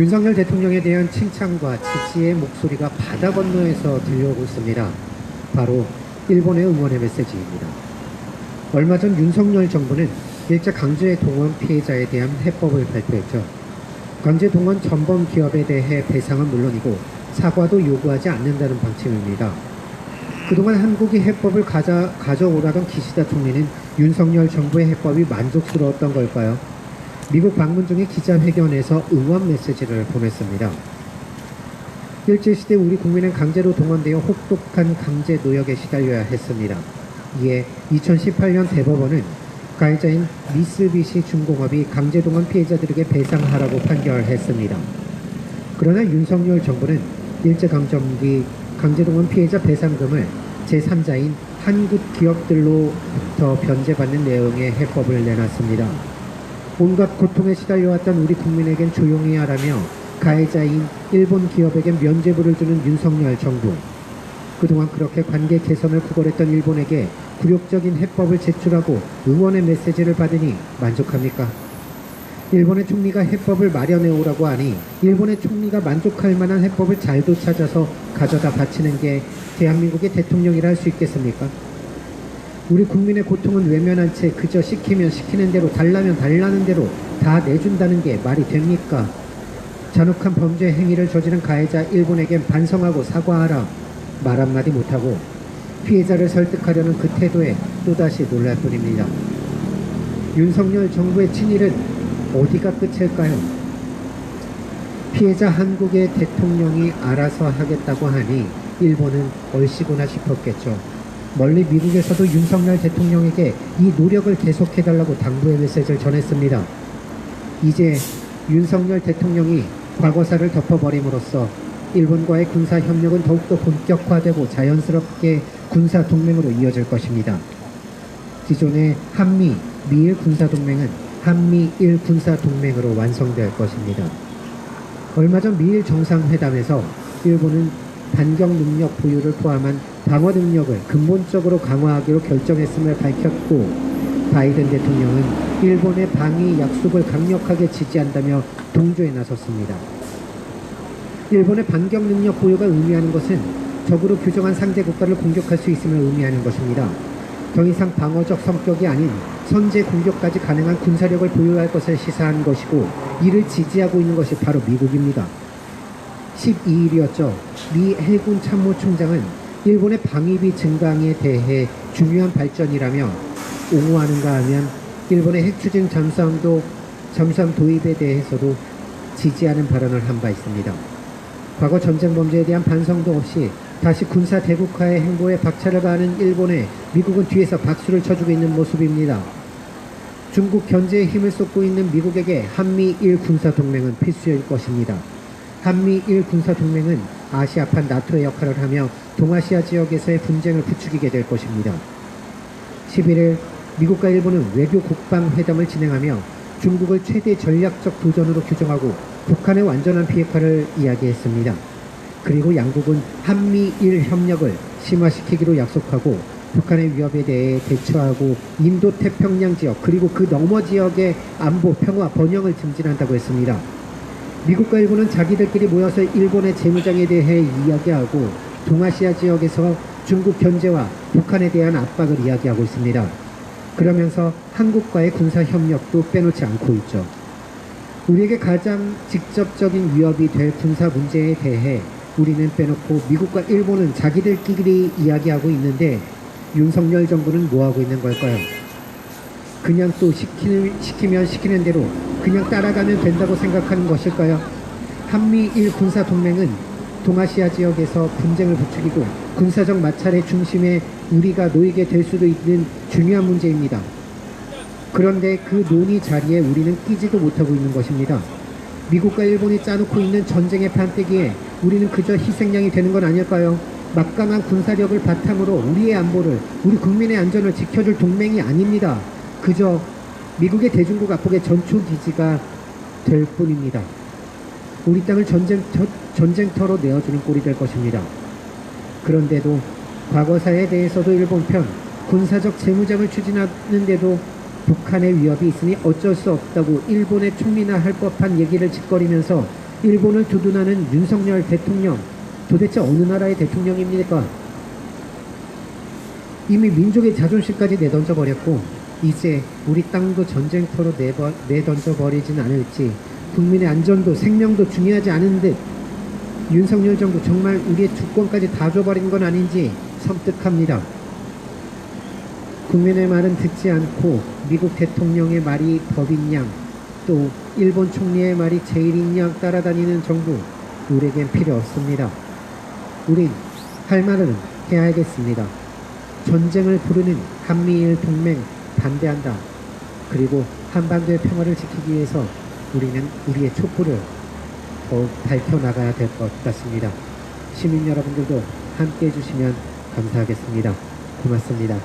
윤석열 대통령에 대한 칭찬과 지지의 목소리가 바다 건너에서 들려오고 있습니다. 바로 일본의 응원의 메시지입니다. 얼마 전 윤석열 정부는 일제 강제 동원 피해자에 대한 해법을 발표했죠. 강제 동원 전범 기업에 대해 배상은 물론이고 사과도 요구하지 않는다는 방침입니다. 그동안 한국이 해법을 가져, 가져오라던 기시다 총리는 윤석열 정부의 해법이 만족스러웠던 걸까요? 미국 방문 중에 기자회견에서 응원 메시지를 보냈습니다. 일제시대 우리 국민은 강제로 동원되어 혹독한 강제 노역에 시달려야 했습니다. 이에 2018년 대법원은 가해자인 미쓰비시 중공업이 강제 동원 피해자들에게 배상하라고 판결했습니다. 그러나 윤석열 정부는 일제강점기 강제 동원 피해자 배상금을 제3자인 한국 기업들로부터 변제받는 내용의 해법을 내놨습니다. 온갖 고통에 시달려왔던 우리 국민에겐 조용히 하라며 가해자인 일본 기업에게 면죄부를 주는 윤석열 정부. 그동안 그렇게 관계 개선을 구걸했던 일본에게 굴욕적인 해법을 제출하고 응원의 메시지를 받으니 만족합니까? 일본의 총리가 해법을 마련해 오라고 하니 일본의 총리가 만족할 만한 해법을 잘도 찾아서 가져다 바치는 게 대한민국의 대통령이라 할 수 있겠습니까? 우리 국민의 고통은 외면한 채 그저 시키면 시키는 대로 달라면 달라는 대로 다 내준다는 게 말이 됩니까? 잔혹한 범죄 행위를 저지른 가해자 일본에겐 반성하고 사과하라 말 한마디 못하고 피해자를 설득하려는 그 태도에 또다시 놀랄 뿐입니다. 윤석열 정부의 친일은 어디가 끝일까요? 피해자 한국의 대통령이 알아서 하겠다고 하니 일본은 얼씨구나 싶었겠죠. 멀리 미국에서도 윤석열 대통령에게 이 노력을 계속해달라고 당부의 메시지를 전했습니다. 이제 윤석열 대통령이 과거사를 덮어버림으로써 일본과의 군사 협력은 더욱더 본격화되고 자연스럽게 군사 동맹으로 이어질 것입니다. 기존의 한미, 미일 군사 동맹은 한미일 군사 동맹으로 완성될 것입니다. 얼마 전 미일 정상회담에서 일본은 반경 능력 보유를 포함한 방어 능력을 근본적으로 강화하기로 결정했음을 밝혔고 바이든 대통령은 일본의 방위 약속을 강력하게 지지한다며 동조에 나섰습니다. 일본의 반경 능력 보유가 의미하는 것은 적으로 규정한 상대 국가를 공격할 수 있음을 의미하는 것입니다. 더 이상 방어적 성격이 아닌 선제 공격까지 가능한 군사력을 보유할 것을 시사한 것이고 이를 지지하고 있는 것이 바로 미국입니다. 12일이었죠. 미 해군 참모총장은 일본의 방위비 증강에 대해 중요한 발전이라며 옹호하는가 하면 일본의 핵추진 잠수함도 잠수함 도입에 대해서도 지지하는 발언을 한 바 있습니다. 과거 전쟁 범죄에 대한 반성도 없이 다시 군사 대국화의 행보에 박차를 가하는 일본에 미국은 뒤에서 박수를 쳐주고 있는 모습입니다. 중국 견제에 힘을 쏟고 있는 미국에게 한미일 군사 동맹은 필수일 것입니다. 한미일 군사 동맹은 아시아판 나토의 역할을 하며 동아시아 지역에서의 분쟁을 부추기게 될 것입니다. 11일 미국과 일본은 외교 국방 회담을 진행하며 중국을 최대 전략적 도전으로 규정하고 북한의 완전한 비핵화를 이야기했습니다. 그리고 양국은 한미일 협력을 심화시키기로 약속하고 북한의 위협에 대해 대처하고 인도 태평양 지역 그리고 그 너머 지역의 안보 평화 번영을 증진한다고 했습니다. 미국과 일본은 자기들끼리 모여서 일본의 재무장에 대해 이야기하고 동아시아 지역에서 중국 견제와 북한에 대한 압박을 이야기하고 있습니다. 그러면서 한국과의 군사 협력도 빼놓지 않고 있죠. 우리에게 가장 직접적인 위협이 될 군사 문제에 대해 우리는 빼놓고 미국과 일본은 자기들끼리 이야기하고 있는데 윤석열 정부는 뭐하고 있는 걸까요? 그냥 또 시키는, 시키면 시키는 대로 그냥 따라가면 된다고 생각하는 것일까요? 한미일 군사 동맹은 동아시아 지역에서 분쟁을 부추기고 군사적 마찰의 중심에 우리가 놓이게 될 수도 있는 중요한 문제입니다. 그런데 그 논의 자리에 우리는 끼지도 못하고 있는 것입니다. 미국과 일본이 짜놓고 있는 전쟁의 판때기에 우리는 그저 희생양이 되는 건 아닐까요? 막강한 군사력을 바탕으로 우리의 안보를, 우리 국민의 안전을 지켜줄 동맹이 아닙니다. 그저 미국의 대중국 압박의 전초 기지가 될 뿐입니다. 우리 땅을 전쟁터, 전쟁터로 내어주는 꼴이 될 것입니다. 그런데도 과거사에 대해서도 일본 편 군사적 재무장을 추진하는데도 북한의 위협이 있으니 어쩔 수 없다고 일본의 총리나 할 법한 얘기를 짓거리면서 일본을 두둔하는 윤석열 대통령 도대체 어느 나라의 대통령입니까? 이미 민족의 자존심까지 내던져 버렸고 이제 우리 땅도 전쟁터로 내버, 내던져 버리진 않을지 국민의 안전도 생명도 중요하지 않은 듯 윤석열 정부 정말 우리의 주권까지 다 줘버린 건 아닌지 섬뜩합니다. 국민의 말은 듣지 않고 미국 대통령의 말이 법인 양, 또 일본 총리의 말이 제일인 양 따라다니는 정부, 우리에겐 필요 없습니다. 우린 할 말은 해야겠습니다. 전쟁을 부르는 한미일 동맹 반대한다. 그리고 한반도의 평화를 지키기 위해서 우리는 우리의 촛불을 더욱 밝혀나가야 될 것 같습니다. 시민 여러분들도 함께 해주시면 감사하겠습니다. 고맙습니다.